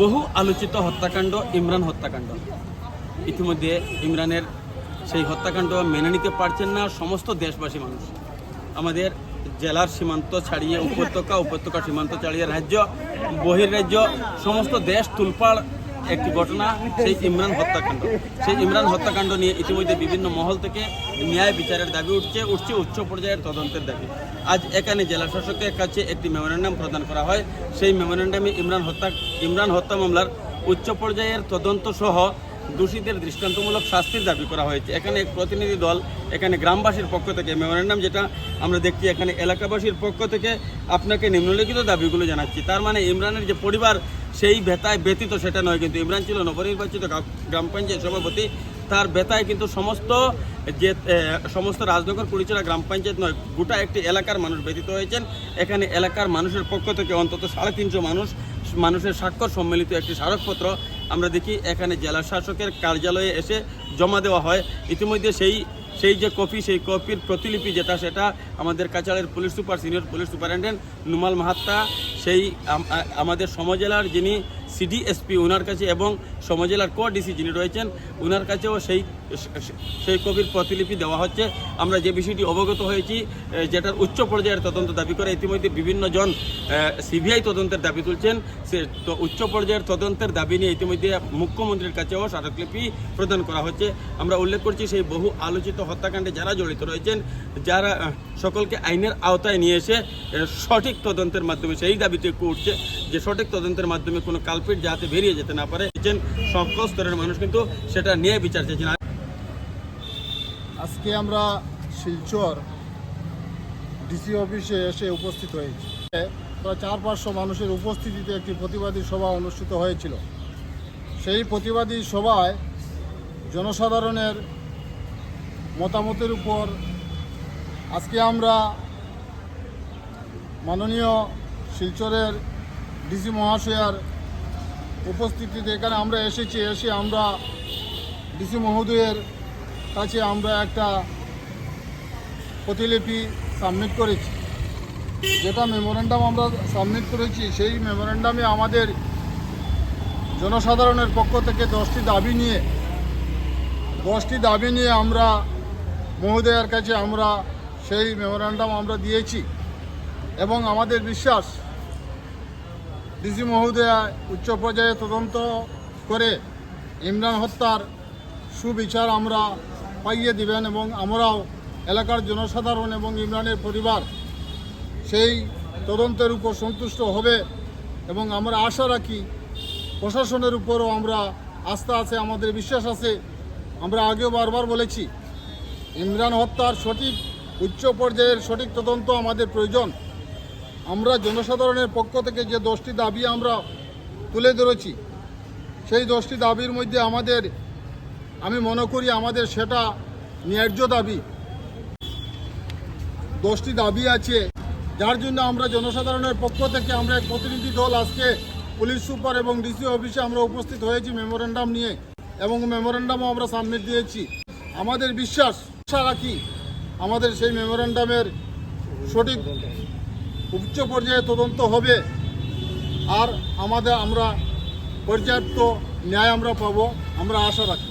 বহু আলোচিত হত্যাকাণ্ড, ইমরান হত্যাকাণ্ড। ইতিমধ্যে ইমরানের সেই হত্যাকাণ্ড মেনে নিতে পারছেন না সমস্ত দেশবাসী মানুষ। আমাদের জেলার সীমান্ত ছাড়িয়ে উপত্যকা উপত্যকা সীমান্ত ছাড়িয়ে রাজ্য, বহির্রাজ্য, সমস্ত দেশ তুলপাড় একটি ঘটনা, সেই ইমরান হত্যাকাণ্ড। সেই ইমরান হত্যাকাণ্ড নিয়ে ইতিমধ্যে বিভিন্ন মহল থেকে ন্যায় বিচারের দাবি উঠছে উঠছে উচ্চ পর্যায়ের তদন্তের দাবি। আজ এখানে জেলা শাসকের কাছে একটি মেমোরেন্ডাম প্রদান করা হয়। সেই মেমোরেন্ডামে ইমরান হত্যা ইমরান হত্যা মামলার উচ্চ পর্যায়ের তদন্ত সহ দোষীদের দৃষ্টান্তমূলক শাস্তির দাবি করা হয়েছে। এখানে এক প্রতিনিধি দল, এখানে গ্রামবাসীর পক্ষ থেকে মেমোরেন্ডাম যেটা আমরা দেখছি, এখানে এলাকাবাসীর পক্ষ থেকে আপনাকে নিম্নলিখিত দাবিগুলো জানাচ্ছি। তার মানে ইমরানের যে পরিবার, সেই বেতায় ব্যতীত সেটা নয়, কিন্তু ইমরান ছিল নবনির্বাচিত গ্রাম- পঞ্চায়েত সভাপতি। তার বেতায় কিন্তু সমস্ত যে সমস্ত রাজনগর পরিচালনা গ্রাম পঞ্চায়েত নয়, গোটা একটি এলাকার মানুষ ব্যতীত হয়েছেন। এখানে এলাকার মানুষের পক্ষ থেকে অন্তত সাড়ে তিনশো মানুষ, মানুষের স্বাক্ষর সম্মিলিত একটি স্মারকপত্র আমরা দেখি এখানে জেলা শাসকের কার্যালয়ে এসে জমা দেওয়া হয়। ইতিমধ্যে সেই সেই যে কপি, সেই কপির প্রতিলিপি যেটা, সেটা আমাদের কাছাড়ের police super, senior police superintendent Numal Mahatta, সেই আমাদের সমজেলার যিনি সিডিএসপি ওনার কাছে এবং সমজেলার কো ডিসি যিনি রয়েছেন ওনার কাছেও সেই সেই কপির প্রতিলিপি দেওয়া হচ্ছে। আমরা যে বিষয়টি অবগত হয়েছি যেটার উচ্চ পর্যায়ের তদন্ত দাবি করে ইতিমধ্যে বিভিন্ন জন সিবিআই তদন্তের দাবি তুলছেন। সে তো উচ্চ পর্যায়ের তদন্তের দাবি নিয়ে ইতিমধ্যে মুখ্যমন্ত্রীর কাছেও স্মারকলিপি প্রদান করা হচ্ছে। আমরা উল্লেখ করছি সেই বহু আলোচিত হত্যাকাণ্ডে যারা জড়িত রয়েছেন, যারা সকলকে আইনের আওতায় নিয়ে এসে সঠিক তদন্তের মাধ্যমে, সেই দাবিতে একটু উঠছে যে সঠিক তদন্তের মাধ্যমে কোনো কালপিট যাতে বেরিয়ে যেতে না পারে চাইছেন সকল স্তরের মানুষ কিন্তু সেটা নিয়ে বিচার চাইছেন আজকে আমরা শিলচর ডিসি অফিসে এসে উপস্থিত হয়েছি। প্রায় চার পাঁচশো মানুষের উপস্থিতিতে একটি প্রতিবাদী সভা অনুষ্ঠিত হয়েছিল। সেই প্রতিবাদী সভায় জনসাধারণের মতামতের উপর আজকে আমরা মাননীয় শিলচরের ডিসি মহাশয়ার উপস্থিতিতে এখানে আমরা এসেছি, এসে আমরা ডিসি মহোদয়ের কাছে আমরা একটা প্রতিলিপি সাবমিট করেছি। যেটা মেমোরেন্ডাম আমরা সাবমিট করেছি, সেই মেমোরেন্ডামে আমাদের জনসাধারণের পক্ষ থেকে দশটি দাবি নিয়ে, দশটি দাবি নিয়ে আমরা মহোদয়ের কাছে আমরা সেই মেমোরেন্ডাম আমরা দিয়েছি। এবং আমাদের বিশ্বাস ডিসি মহোদয়া উচ্চ পর্যায়ে তদন্ত করে ইমরান হত্যার সুবিচার আমরা পাইয়ে দিবেন এবং আমরাও এলাকার জনসাধারণ এবং ইমরানের পরিবার সেই তদন্তের উপর সন্তুষ্ট হবে এবং আমরা আশা রাখি প্রশাসনের উপরও আমরা আস্থা আছে, আমাদের বিশ্বাস আছে। আমরা আগেও বারবার বলেছি, ইমরান হত্যার সঠিক উচ্চ পর্যায়ের সঠিক তদন্ত আমাদের প্রয়োজন। আমরা জনসাধারণের পক্ষ থেকে যে দশটি দাবি আমরা তুলে ধরেছি, সেই দশটি দাবির মধ্যে আমাদের, আমি মনে করি আমাদের সেটা ন্যায্য দাবি। দশটি দাবি আছে, যার জন্য আমরা জনসাধারণের পক্ষ থেকে আমরা এক প্রতিনিধি দল আজকে পুলিশ সুপার এবং ডিসি অফিসে আমরা উপস্থিত হয়েছি মেমোরেন্ডাম নিয়ে এবং মেমোরেন্ডামও আমরা সাবমিট দিয়েছি। আমাদের বিশ্বাস, আশা রাখি আমাদের সেই মেমোরেন্ডামের সঠিক উচ্চ পর্যায়ে তদন্ত হবে। আর আমাদের আমরা পর্যাপ্ত ন্যায় আমরা পাবো আমরা আশা রাখি।